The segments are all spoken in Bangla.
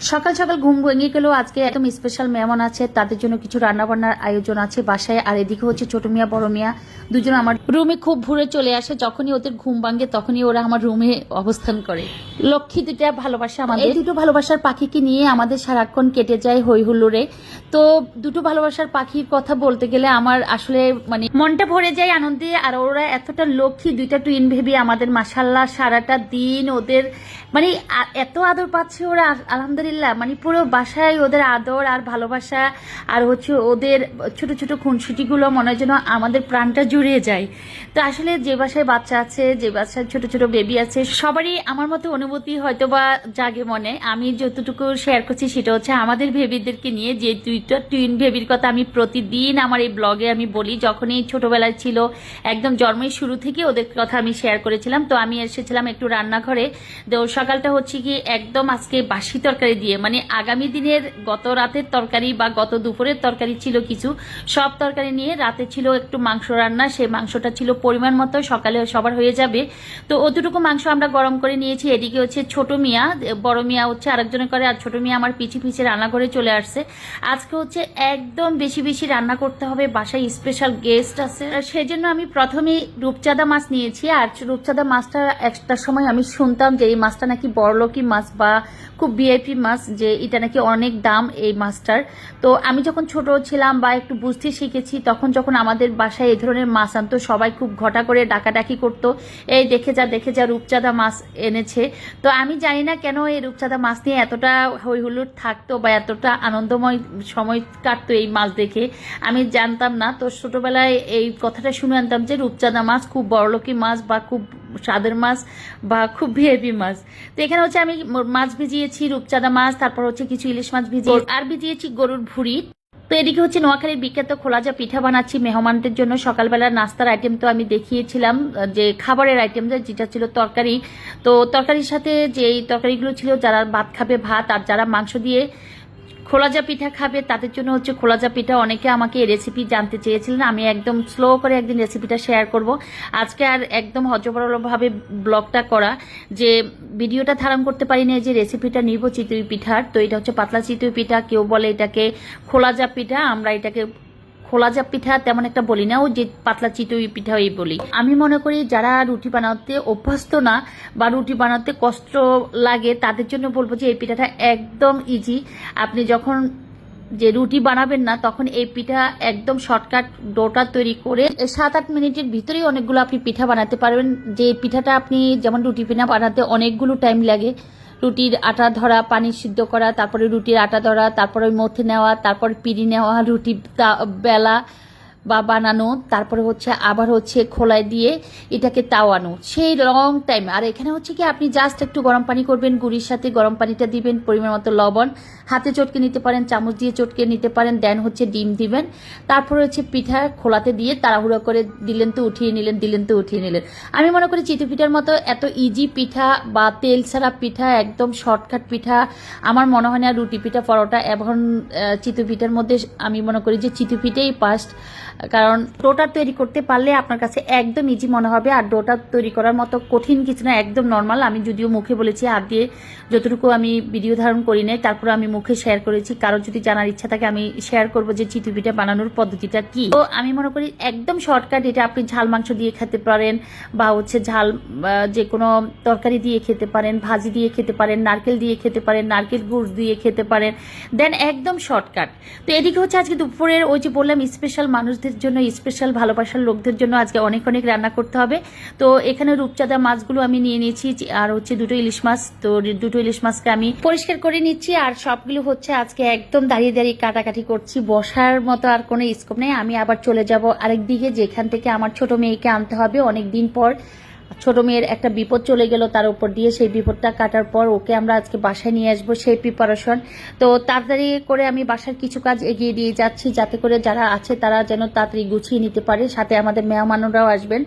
সকাল সকাল ঘুম ভেঙে গেলেও আজকে একদম স্পেশাল মেহমান আছে, তাদের জন্য কিছু রান্নাবান্নার আয়োজন আছে বাসায়। আর এদিকে হচ্ছে ছোট মিয়া, বড় মিয়া, দুজন আমার রুমে খুব ভোরে চলে আসে, যখনই ওদের ঘুম ভাঙে তখনই ওরা আমার রুমে অবস্থান করে। লক্ষ্মী দুটা ভালোবাসা আমাদের। দুটো ভালোবাসার পাখিকে নিয়ে আমাদের সারাক্ষণ কেটে যায় হই হুল্লোড়ে। তো দুটো ভালোবাসার পাখির কথা বলতে গেলে আমার আসলে মানে মনটা ভরে যায় আনন্দে, আর ওরা এতটা লক্ষ্মী, দুইটা টুইন ভেবি আমাদের মাসাল্লাহ সারাটা দিন ওদের মানে এত আদর পাচ্ছে ওরা আলহামদুলিল্লাহ মানে পুরো বাসায় ওদের আদর আর ভালোবাসা, আর হচ্ছে ওদের ছোট ছোট খুনসুটিগুলো মনে হয় যেন আমাদের প্রাণটা জুড়িয়ে যায়। তো আসলে যে বাসায় বাচ্চা আছে, যে বাসায় ছোট ছোট বেবি আছে, সবারই আমার মতো অনুভূতি হয়তো বা জাগে মনে। আমি যতটুকু শেয়ার করছি সেটা হচ্ছে আমাদের ভেবিদেরকে নিয়ে যে দুইটা টুইন বেবির কথা আমি প্রতিদিন আমার এই ব্লগে আমি বলি, যখনই ছোটবেলায় ছিল, একদম জন্মের শুরু থেকে ওদের কথা আমি শেয়ার করেছিলাম। তো আমি এসেছিলাম একটু রান্নাঘরে। তো সকালটা হচ্ছে কি, একদম আজকে বাসি তরকারি দিয়ে মানে আগামী দিনের গত রাতের তরকারি বা গত দুপুরের তরকারি ছিল কিছু। সব তরকারি নিয়ে রাতে ছিল একটু মাংস রান্না, সেই মাংসটা ছিল পরিমাণ মতো, সকালে সবার হয়ে যাবে। তো অতটুকু মাংস আমরা গরম করে নিয়েছি, এদিকে হচ্ছে ছোট মিয়া, বড় মিয়া হচ্ছে আরেকজনে করে, আর ছোট মিয়া আমার পিছি পিছে রান্নাঘরে চলে আসছে। আজকে হচ্ছে একদম বেশি বেশি রান্না করতে হবে, বাসায় স্পেশাল গেস্ট আছে। সেজন্য আমি প্রথমে রূপচাঁদা মাছ নিয়েছি, আর রূপচাঁদা মাছটা একটা সময় আমি শুনতাম যে এই মাছটা নাকি বড়লোকি মাছ বা খুব ভিআইপি মাছ, যে এটা নাকি অনেক দাম এই মাছটার। তো আমি যখন ছোট ছিলাম বা একটু বুঝতে শিখেছি, তখন যখন আমাদের বাসায় এই ধরনের মাছ আনতো সবাই খুব ঘটা করে ডাকাডাকি করতো। এই দেখে যা দেখে যা রূপচাঁদা মাছ এনেছে। তো আমি জানি না কেন এই রূপচাঁদা মাছ নিয়ে এতটা হই হুল্লোড় থাকতো বা এতটা আনন্দময় সময় কাটতো এই মাছ দেখে আমি জানতাম না। তো ছোটবেলায় এই কথাটা শুনে আনতাম যে রূপচাঁদা মাছ খুব বড়লোকি মাছ বা খুব স্বাদের মাছ বা খুব ভিআইপি মাছ। তো এখানে হচ্ছে আমি মাছ ভিজিয়েছি রূপচাঁদা মাছ তারপর হচ্ছে কিছু ইলিশ মাছ ভিজিয়ে আর ভিজিয়েছি গরুর ভুড়ি। তো এদিকে হচ্ছে নোয়াখালীর বিখ্যাত খোলাজা পিঠা বানাচ্ছি মেহমানদের জন্য সকালবেলা নাস্তার আইটেম তো আমি দেখিয়েছিলাম, যে খাবারের আইটেম যেটা ছিল তরকারি। তো তরকারির সাথে যেই তরকারিগুলো ছিল, যারা ভাত খাবে ভাত আর যারা মাংস দিয়ে খোলাজা পিঠা খাবে, তাদের জন্য হচ্ছে খোলাজা পিঠা। অনেকে আমাকে এই রেসিপি জানতে চেয়েছিলেন, আমি একদম স্লো করে একদিন রেসিপিটা শেয়ার করব। আজকে আর একদম হজবরলভাবে ব্লগটা করা যে ভিডিওটা ধারণ করতে পারি না যে রেসিপিটা নিব চিতই পিঠার। তো এটা হচ্ছে পাতলা চিতই পিঠা, কেউ বলে এটাকে খোলাজা পিঠা, আমরা এটাকে খোলা জাপ পিঠা, তেমন একটা বলি না, ও যে পাতলা চিতই পিঠা এই বলি। আমি মনে করি যারা রুটি বানাতে অভ্যস্ত না বা রুটি বানাতে কষ্ট লাগে, তাদের জন্য বলব যে এই পিঠাটা একদম ইজি আপনি যখন যে রুটি বানাবেন না, তখন এই পিঠা একদম শর্টকাট ডোটা তৈরি করে সাত আট মিনিটের ভিতরেই অনেকগুলো আপনি পিঠা বানাতে পারবেন। যে পিঠাটা আপনি যেমন রুটি পিঠা বানাতে অনেকগুলো টাইম লাগে রুটির আটা ধরা, পানি সিদ্ধ করা, তারপরে রুটির আটা ধরা, তারপরে মথে নেওয়া, তারপর পিড়ি নেওয়া, রুটি বেলা বা বানানো, তারপরে হচ্ছে আবার হচ্ছে খোলায় দিয়ে এটাকে তাওয়ানো। সেই লং টাইম আর এখানে হচ্ছে কি, আপনি জাস্ট একটু গরম পানি করবেন, গুড়ির সাথে গরম পানিটা দিবেন, পরিমাণ মতো লবণ, হাতে চটকে নিতে পারেন, চামচ দিয়ে চটকে নিতে পারেন দেন হচ্ছে ডিম দিবেন। তারপরে হচ্ছে পিঠা খোলাতে দিয়ে তাড়াহুড়ো করে দিলেন তো, উঠিয়ে নিলেন, দিলেন তো, উঠিয়ে নিলেন। আমি মনে করি চিতু পিঠার মতো এত ইজি পিঠা বা তেল ছাড়া পিঠা, একদম শর্টকাট পিঠা, আমার মনে হয় না রুটি পিঠা, পরোটা এবং চিতু পিঠার মধ্যে আমি মনে করি যে চিতু পিঠেই ফার্স্ট কারণ ডোটা তৈরি করতে পারলে আপনার কাছে একদম ইজি মনে হবে। আর ডোটা তৈরি করার মতো কঠিন কিছু না, একদম নর্মাল আমি যদিও মুখে বলেছি, হাত দিয়ে যতটুকু আমি ভিডিও ধারণ করি নাই তারপরে আমি মুখে শেয়ার করেছি। কারও যদি জানার ইচ্ছা থাকে, আমি শেয়ার করব যে চিতু পিঠা বানানোর পদ্ধতিটা কি। তো আমি মনে করি একদম শর্টকাট এটা আপনি ঝাল মাংস দিয়ে খেতে পারেন বা হচ্ছে ঝাল যে কোনো তরকারি দিয়ে খেতে পারেন, ভাজি দিয়ে খেতে পারেন, নারকেল দিয়ে খেতে পারেন, নারকেল গুড় দিয়ে খেতে পারেন। দেন একদম শর্টকাট তো এদিকে হচ্ছে আজকে দুপুরের ওই যে বললাম স্পেশাল মানুষদের জন্য স্পেশাল ভালোবাসার লোকদের জন্য আজকে অনেক অনেক রান্না করতে হবে। তো এখানে রূপচাঁদা মাছগুলো আমি নিয়ে নিয়েছি, আর হচ্ছে দুটো ইলিশ মাছ। তো দুটো ইলিশ মাছকে আমি পরিষ্কার করে নিচ্ছি, আর সবগুলো হচ্ছে আজকে একদম দাঁড়িয়ে দাঁড়িয়ে কাটাকাটি করছি। বসার মতো আর কোনো স্কোপ নেই। আমি আবার চলে যাব আরেক দিকে, যেখান থেকে আমার ছোট মেয়েকে আনতে হবে। অনেক দিন পর ছোট মেয়ের একটা বিপদ চলে গেল তার উপর দিয়ে। সেই বিপদটা কাটার পর ওকে আমরা আজকে বাসায় নিয়ে আসব সেই প্রিপারেশন তো তাড়াতাড়ি করে আমি বাসার কিছু কাজ এগিয়ে দিয়ে যাচ্ছি, যাতে করে যারা আছে তারা যেন তাড়াতাড়ি গুছিয়ে নিতে পারে। সাথে আমাদের মেহমানরাও আসবেন।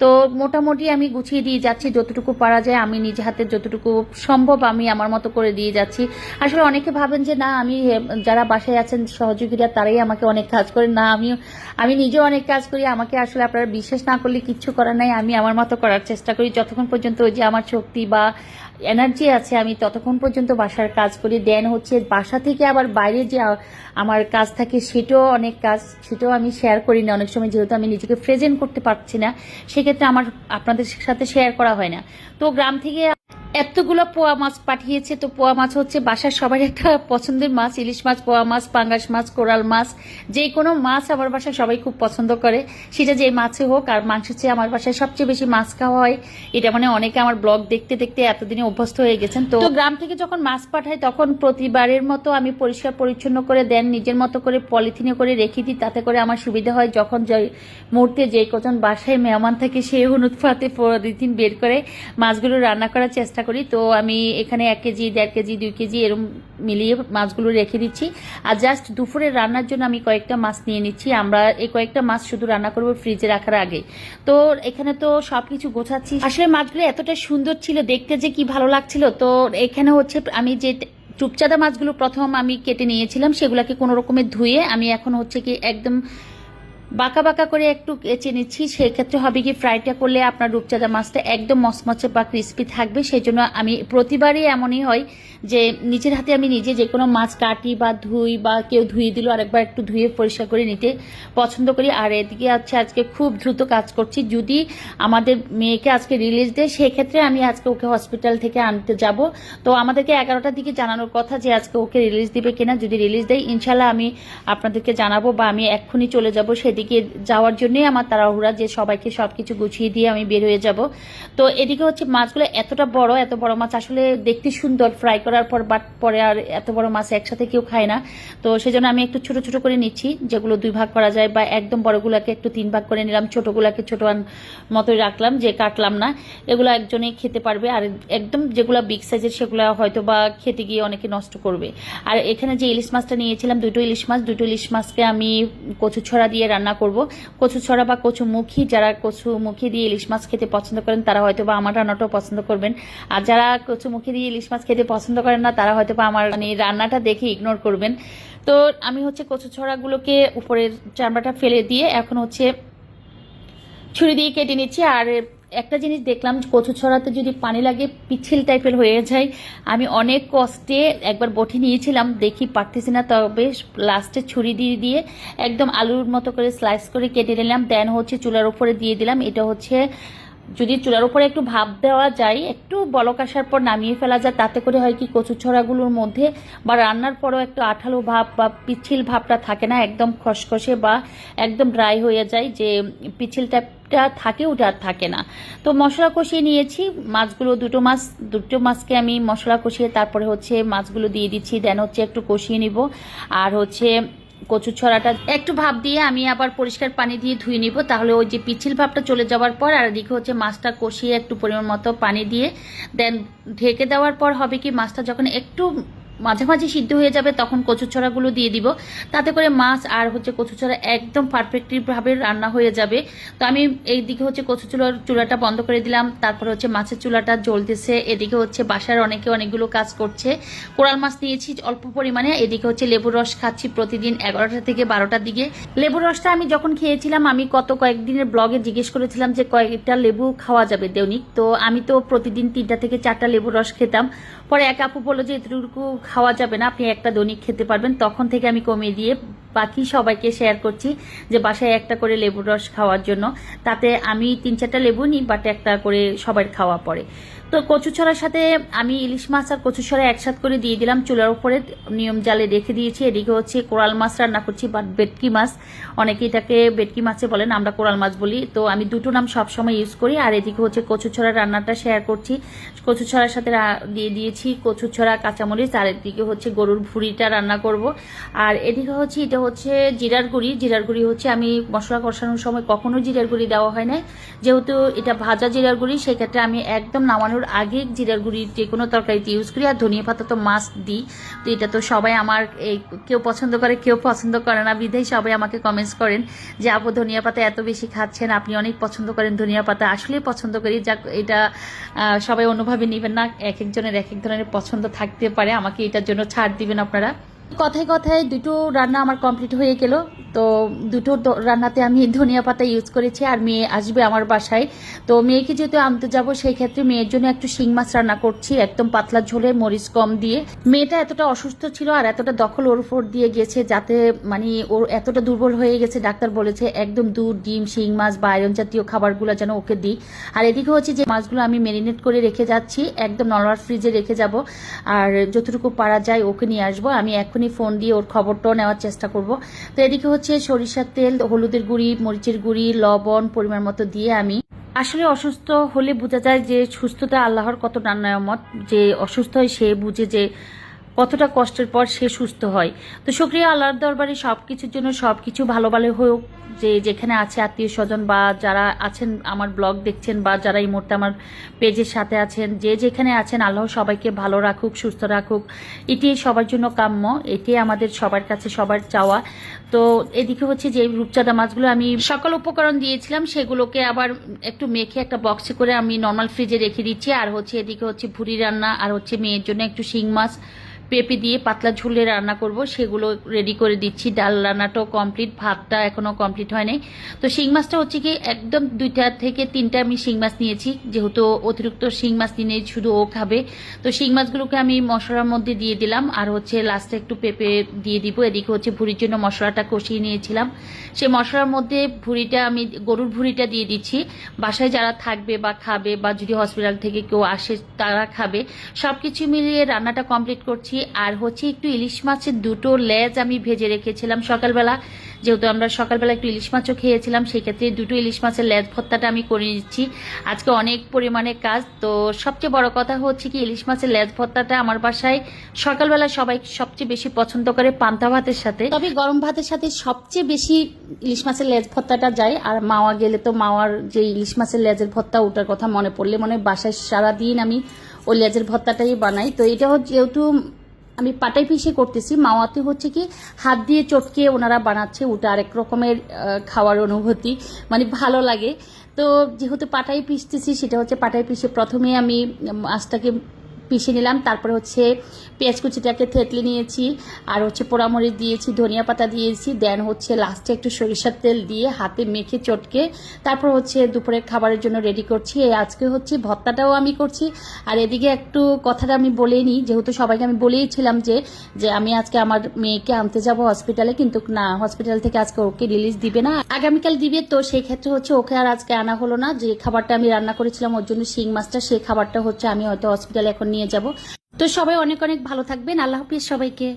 তো মোটামুটি আমি গুছিয়ে দিয়ে যাচ্ছি, যতটুকু পারা যায় আমি নিজে হাতে যতটুকু সম্ভব আমি আমার মতো করে দিয়ে যাচ্ছি। আসলে অনেকে ভাবেন যে, না, আমি যারা বাসায় আছেন সহযোগীরা, তারাই আমাকে অনেক কাজ করেন। না আমি আমি নিজেও অনেক কাজ করি। আমাকে আসলে আপনারা বিশ্বাস না করলে কিচ্ছু করার নাই। আমি আমার মতো করার চেষ্টা করি। যতক্ষণ পর্যন্ত ওই যে আমার শক্তি বা এনার্জি আছে, আমি ততক্ষণ পর্যন্ত বাসার কাজ করি। দেন হচ্ছে বাসা থেকে আবার বাইরে যে আমার কাজ থাকে, সেটাও অনেক কাজ, সেটাও আমি শেয়ার করি না। অনেক সময় যেহেতু আমি নিজেকে প্রেজেন্ট করতে পারছি না, সেক্ষেত্রে আমার আপনাদের সাথে শেয়ার করা হয় না। তো গ্রাম থেকে এতগুলো পোয়া মাছ পাঠিয়েছে। তো পোয়া মাছ হচ্ছে বাসার সবার একটা পছন্দের মাছ ইলিশ মাছ পোয়া মাছ পাঙ্গাস মাছ কোরাল মাছ। যে কোনো মাছ আমার বাসায় সবাই খুব পছন্দ করে। সেটা যে মাছে হোক আর মাংসের চেয়ে আমার বাসায় সবচেয়ে বেশি মাছ খাওয়া হয়। এটা মানে অনেকে আমার ব্লগ দেখতে দেখতে এতদিনে অভ্যস্ত হয়ে গেছেন। তো গ্রাম থেকে যখন মাছ পাঠাই তখন প্রতিবারের মতো আমি পরিষ্কার পরিচ্ছন্ন করে দেন নিজের মতো করে পলিথিনে করে রেখে দিই। তাতে করে আমার সুবিধা হয় যখন যে মুহূর্তে যে কজন বাসায় মেহমান থাকে সেই অনুৎপাতে পলিথিন বের করে মাছগুলো রান্না করার চেষ্টা করি। তো আমি এখানে এক কেজি, দেড় কেজি, দুই কেজি এরম মিলিয়ে মাছগুলো রেখে দিচ্ছি। আর জাস্ট দুপুরে রান্নার জন্য আমি কয়েকটা মাছ নিয়ে নিচ্ছি। আমরা এই কয়েকটা মাছ শুধু রান্না করব ফ্রিজে রাখার আগে। তো এখানে তো সব কিছু গোছাচ্ছি। আসলে মাছগুলো এতটা সুন্দর ছিল, দেখতে যে কি ভালো লাগছিল। তো এখানে হচ্ছে আমি যে চুপচাদা মাছগুলো প্রথম আমি কেটে নিয়েছিলাম, সেগুলোকে কোনো রকমের ধুয়ে আমি এখন হচ্ছে কি একদম বাঁকা বাঁকা করে একটু কেচে নিচ্ছি। সেক্ষেত্রে হবে কি ফ্রাইটা করলে আপনার রূপচাঁদা মাছটা একদম মচমচে বা ক্রিস্পি থাকবে। সেই জন্য আমি প্রতিবারই এমনই হয় যে, নিজের হাতে আমি নিজে যে কোনো মাছ কাটি বা ধুই বা কেউ ধুয়ে দিল আরেকবার একটু ধুয়ে পরিষ্কার করে নিতে পছন্দ করি। আর এদিকে আছে আজকে খুব দ্রুত কাজ করছি। যদি আমাদের মেয়েকে আজকে রিলিজ দেয়, সেক্ষেত্রে আমি আজকে ওকে হসপিটাল থেকে আনতে যাব। তো আমাদেরকে এগারোটার দিকে জানানোর কথা যে, আজকে ওকে রিলিজ দিবে কিনা। যদি রিলিজ দেয় ইনশাল্লাহ আমি আপনাদেরকে জানাব বা আমি এক্ষুনি চলে যাব যাব। সেদিকে যাওয়ার জন্যই আমার তাড়াহুড়া যে সবাইকে সব কিছু গুছিয়ে দিয়ে আমি বের হয়ে যাব। তো এদিকে হচ্ছে মাছগুলো এতটা বড়, এত বড় মাছ আসলে দেখতে সুন্দর। ফ্রাই করার পর বাট পরে আর এত বড় মাছ একসাথে কেউ খায় না। তো সেজন্য আমি একটু ছোট ছোট করে নিচ্ছি, যেগুলো দুই ভাগ করা যায় বা একদম বড়গুলোকে একটু তিন ভাগ করে নিলাম। ছোটগুলোকে ছোট মতোই রাখলাম, যে কাটলাম না। এগুলো একজনেই খেতে পারবে আর একদম যেগুলো বিগ সাইজের সেগুলো হয়তো বা খেতে গিয়ে অনেকে নষ্ট করবে। আর এখানে যে ইলিশ মাছটা নিয়েছিলাম, দুটো ইলিশ মাছ, দুটো ইলিশ মাছকে আমি কচু ছড়া দিয়ে রান্না করব। কচু ছড়া বা কচু মুখী, যারা কচুমুখী দিয়ে ইলিশ মাছ খেতে পছন্দ করেন, তারা হয়তো বা আমার রান্নাটাও পছন্দ করবেন। আর যারা কচুমুখী দিয়ে ইলিশ মাছ খেতে পছন্দ করেন না, তারা হয়তো বা আমার মানে রান্নাটা দেখে ইগনোর করবেন। তো আমি হচ্ছে কচু ছড়াগুলোকে উপরের চামড়াটা ফেলে দিয়ে এখন হচ্ছে ছুরি দিয়ে কেটে নিচ্ছি। আর একটা জিনিস দেখলাম কচু ছড়াতে যদি পানি লাগে পিছিল টাইপের হয়ে যায়। আমি অনেক কষ্টে একবার বটি নিয়েছিলাম, দেখি পারতেছি না, তবে লাস্টে ছুরি দিয়ে দিয়ে একদম আলুর মতো করে স্লাইস করে কেটে নিলাম। দেন হচ্ছে চুলার উপরে দিয়ে দিলাম। এটা হচ্ছে যদি চুলার উপরে একটু ভাপ দেওয়া যায়, একটু বলক আসার পর নামিয়ে ফেলা যায়, তাতে করে হয় কি, কচু ছড়াগুলোর মধ্যে বা রান্নার পরেও একটু আঠালো ভাব বা পিছিল ভাবটা থাকে না, একদম খসখসে বা একদম ড্রাই হয়ে যায়, যে পিছিল টাইপটা থাকে ওটা আর থাকে না। তো মশলা কষিয়ে নিয়েছি, মাছগুলো দুটো মাছ, দুটো মাছকে আমি মশলা কষিয়ে তারপরে হচ্ছে মাছগুলো দিয়ে দিচ্ছি, দেন হচ্ছে একটু কষিয়ে নিব। আর হচ্ছে কচু ছড়াটা। একটু ভাব দিয়ে আমি আবার পরিষ্কার পানি দিয়ে ধুয়ে নিব, তাহলে ওই যে পিছিল ভাবটা চলে যাওয়ার পর আর এদিকে হচ্ছে মাছটা কষিয়ে একটু পরিমাণ মতো পানি দিয়ে দেন ঢেকে দেওয়ার পর হবে কি মাছটা যখন একটু মাঝামাঝি সিদ্ধ হয়ে যাবে, তখন কচুছড়াগুলো দিয়ে দিব। তাতে করে মাছ আর হচ্ছে কচুছড়া একদম পারফেক্টলি ভাবে রান্না হয়ে যাবে। তো আমি এই দিকে হচ্ছে কচু চুলার চুলাটা বন্ধ করে দিলাম, তারপর হচ্ছে মাছের চুলাটা জ্বলতেছে। এদিকে হচ্ছে বাসার অনেকে অনেকগুলো কাজ করছে। কোরাল মাছ নিয়েছি অল্প পরিমাণে, এদিকে হচ্ছে লেবুর রস খাচ্ছি প্রতিদিন এগারোটা থেকে বারোটার দিকে। লেবুর রসটা আমি যখন খেয়েছিলাম, আমি কত কয়েকদিনের ব্লগে জিজ্ঞেস করেছিলাম যে কয়েকটা লেবু খাওয়া যাবে দৈনিক তো আমি তো প্রতিদিন তিনটা থেকে চারটা লেবুর রস খেতাম। পরে এক আপু বলল যে, এতটুকু খাওয়া যাবে না। আপনি একটা দৈনিক খেতে পারবেন তখন থেকে আমি কমিয়ে দিয়ে বাকি সবাইকে শেয়ার করছি যে বাসায় একটা করে লেবুর রস খাওয়ার জন্য। তাতে আমি তিন চারটা লেবু নিই বাট একটা করে সবার খাওয়া পড়ে। তো কচু ছড়ার সাথে আমি ইলিশ মাছ আর কচু ছড়া একসাথ করে দিয়ে দিলাম চুলার উপরে। নিয়ম জালে রেখে দিয়েছি। এদিকে হচ্ছে কোরাল মাছ রান্না করছি বাট বেটকি মাছ। অনেকে এটাকে বেটকি মাছে বলেন, আমরা কোরাল মাছ বলি। তো আমি দুটো নাম সবসময় ইউজ করি। আর এদিকে হচ্ছে কচু ছড়া রান্নাটা শেয়ার করছি। কচু ছড়ার সাথে দিয়ে দিয়েছি কচু ছড়া, কাঁচামরিচ। আর এদিকে হচ্ছে গরুর ভুড়িটা রান্না করব। আর এদিকে হচ্ছে এটা হচ্ছে জিরার গুঁড়ি। জিরার গুঁড়ি হচ্ছে আমি মশলা কষানোর সময় কখনো জিরার গুঁড়ি দেওয়া হয় না যেহেতু এটা ভাজা জিরার গুঁড়ি, সেক্ষেত্রে আমি একদম নামানোর আগে জিরার গুঁড়ি যে কোনো তরকারিতে ইউজ করি। আর ধনিয়া পাতা তো মাস্ট দিই। তো এটা তো সবাই আমার এই কেউ পছন্দ করে, কেউ পছন্দ করে না। বিধাই সবাই আমাকে কমেন্টস করেন যে, আপু, ধনিয়া পাতা এত বেশি খাচ্ছেন, আপনি অনেক পছন্দ করেন ধনিয়া পাতা। আসলেই পছন্দ করি। যাক, এটা সবাই অন্যভাবে নেবেন না। এক একজনের এক এক ধরনের পছন্দ থাকতে পারে। আমাকে এটার জন্য ছাড় দিবেন আপনারা। কথায় কথায় দুটো রান্না আমার কমপ্লিট হয়ে গেল। তো দুটো রান্নাতে আমি ধনিয়া পাতা ইউজ করেছি আর মেয়ে আসবে আমার বাসায়। তো মেয়েকে যেহেতু আনতে যাব, সেই ক্ষেত্রে মেয়ের জন্য একটু শিং মাছ রান্না করছি, একদম পাতলা ঝোলে, মরিচ কম দিয়ে। মেয়েটা এতটা অসুস্থ ছিল আর এতটা দখল ওর উপর দিয়ে গেছে যাতে মানে ওর এতটা দুর্বল হয়ে গেছে, ডাক্তার বলেছে একদম দুধ, ডিম, শিং মাছ বা আয়রন জাতীয় খাবারগুলো যেন ওকে দিই। আর এদিকে হচ্ছে যে মাছগুলো আমি মেরিনেট করে রেখে যাচ্ছি, একদম নলার ফ্রিজে রেখে যাব। আর যতটুকু পারা যায় ওকে নিয়ে আসব। আমি এখনই ফোন দিয়ে ওর খবরটাও নেওয়ার চেষ্টা করব। তো এদিকে হচ্ছে সরিষার তেল, হলুদের গুঁড়ি, মরিচের গুঁড়ি, লবণ পরিমাণ মতো দিয়ে আমি আসলে অসুস্থ হলে বোঝা যায় যে সুস্থতা আল্লাহর কত নান্নায়মত যে অসুস্থ হয় সে বুঝে যে কতটা কষ্টের পর সে সুস্থ হয়। তো শুক্রিয়া আল্লাহর দরবারে সব কিছুর জন্য সব কিছু ভালো ভালো হোক। যে যেখানে আছে আত্মীয় স্বজন বা যারা আছেন আমার ব্লগ দেখছেন বা যারা এই মুহূর্তে আমার পেজের সাথে আছেন, যে যেখানে আছেন, আল্লাহ সবাইকে ভালো রাখুক, সুস্থ রাখুক। এটি সবার জন্য কাম্য, এটি আমাদের সবার কাছে সবার চাওয়া। তো এদিকে হচ্ছে যে রূপচাঁদা মাছগুলো আমি সকল উপকরণ দিয়েছিলাম, সেগুলোকে আবার একটু মেখে একটা বক্সে করে আমি নর্মাল ফ্রিজে রেখে দিচ্ছি। আর হচ্ছে এদিকে হচ্ছে ভুড়ি রান্না, আর হচ্ছে মেয়ের জন্য একটু শিং মাছ। পেঁপে দিয়ে পাতলা ঝুলে রান্না করব, সেগুলো রেডি করে দিচ্ছি। ডাল রান্নাটাও কমপ্লিট ভাতটা এখনও কমপ্লিট হয়নি। তো শিং মাছটা হচ্ছে কি, একদম দুইটা থেকে তিনটা আমি শিং মাছ নিয়েছি, যেহেতু অতিরিক্ত শিং মাছ নিয়ে শুধু ও খাবে। তো শিং মাছগুলোকে আমি মশলার মধ্যে দিয়ে দিলাম, আর হচ্ছে লাস্টে একটু পেঁপে দিয়ে দিব। এদিকে হচ্ছে ভুড়ির জন্য মশলাটা কষিয়ে নিয়েছিলাম। সেই মশলার মধ্যে ভুড়িটা আমি, গরুর ভুড়িটা দিয়ে দিচ্ছি। বাসায় যারা থাকবে বা খাবে বা যদি হসপিটাল থেকে কেউ আসে, তারা খাবে। সব কিছু মিলিয়ে রান্নাটা কমপ্লিট করছি। আর হচ্ছে একটু ইলিশ মাছের দুটো লেজ আমি ভেজে রেখেছিলাম সকালবেলা। যেহেতু আমরা সকালবেলা একটু ইলিশ মাছও খেয়েছিলাম, সেক্ষেত্রে দুটো ইলিশ মাছের লেজ ভর্তাটা আমি করে নিচ্ছি। আজকে অনেক পরিমাণে কাজ। তো সবচেয়ে বড় কথা হচ্ছে কি, ইলিশ মাছের লেজ ভর্তাটা আমার বাসায় সকালবেলা সবাই সবচেয়ে বেশি পছন্দ করে পান্তা ভাতের সাথে। তবে গরম ভাতের সাথে সবচেয়ে বেশি ইলিশ মাছের লেজ ভর্তাটা যায়। আর মাওয়া গেলে তো মাওয়ার যে ইলিশ মাছের লেজের ভর্তা, ওটার কথা মনে পড়লে মনে বাসায় সারাদিন আমি ওই লেজের ভর্তাটাই বানাই। তো এটা হচ্ছে যেহেতু আমি পাটাই পিষে করতেছি। মাওয়াতে হচ্ছে কি, হাত দিয়ে চটকে ওনারা বানাচ্ছে ওটা আরেক রকমের খাওয়ার অনুভূতি মানে ভালো লাগে। তো যেহেতু পাটাই পিষতেছি সেটা হচ্ছে পাটাই পিষে প্রথমে আমি মাছটাকে পিষে নিলাম, তারপরে হচ্ছে পেঁয়াজ কুচিটাকে থেতলে নিয়েছি, আর হচ্ছে পোড়ামরিচ দিয়েছি, ধনিয়া পাতা দিয়েছি, দেন হচ্ছে লাস্টে একটু সরিষার তেল দিয়ে হাতে মেখে চটকে তারপর হচ্ছে দুপুরের খাবারের জন্য রেডি করছি। আজকে হচ্ছে ভত্তাটাও আমি করছি, আর এদিকে একটু কথাটা আমি বলেই নিই, যেহেতু সবাইকে আমি বলেইছিলাম যে যে আমি আজকে আমার মেয়েকে আনতে যাব হসপিটালে কিন্তু না হসপিটাল থেকে আজকে ওকে রিলিজ দিবে না। আগামীকাল দিবে, তো সেই ক্ষেত্রে হচ্ছে ওকে আর আজকে আনা হলো না। যে খাবারটা আমি রান্না করেছিলাম, ওর জন্য শিং মাছটা সেই খাবারটা হচ্ছে আমি হয়তো হসপিটালে এখন নিয়ে যাব। তো সবাই অনেক অনেক ভালো থাকবেন। আল্লাহ হাফিজ সবাইকে।